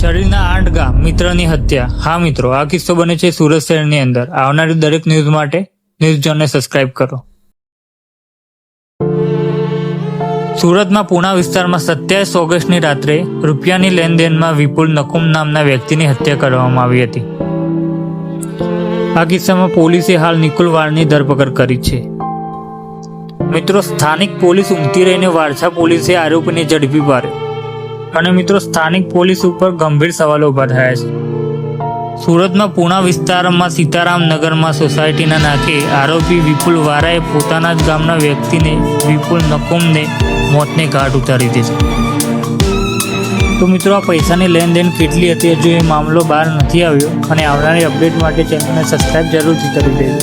શરીરના આઠ ગામ મિત્રની હત્યા. હા મિત્રો, આ કિસ્સો બને છે સુરત શહેરની અંદર. આવનારી દરેક ન્યૂઝ માટે ન્યૂઝ જોનને સબસ્ક્રાઇબ કરો. સુરતમાં પુણા વિસ્તારમાં સત્યાવીસ ઓગસ્ટની રાત્રે રૂપિયાની લેનદેનમાં વિપુલ નકુમ નામના વ્યક્તિની હત્યા કરવામાં આવી હતી. આ કિસ્સામાં પોલીસે હાલ નિકુલ વાળની ધરપકડ કરી છે. મિત્રો, સ્થાનિક પોલીસ ઉમટી રહીને વારછા પોલીસે આરોપીને ઝડપી પાડ્યો. અને મિત્રો સ્થાનિક પોલીસ ઉપર ગંભીર સવાલો ઊભા થયા છે. સુરતમાં પૂણા વિસ્તારમાં સીતારામ નગરમાં સોસાયટીના નાકે આરોપી વિપુલ વારાએ પોતાના જ ગામના વ્યક્તિને, વિપુલ નકુમને મોતને ઘાટ ઉતારી દીધો. તો મિત્રો આ પૈસાની લેનદેન કેટલી હતી હજુ એ મામલો બહાર નથી આવ્યો અને આવનારી અપડેટ માટે ચેનલને સબસ્ક્રાઇબ જરૂરથી કરી દેજો.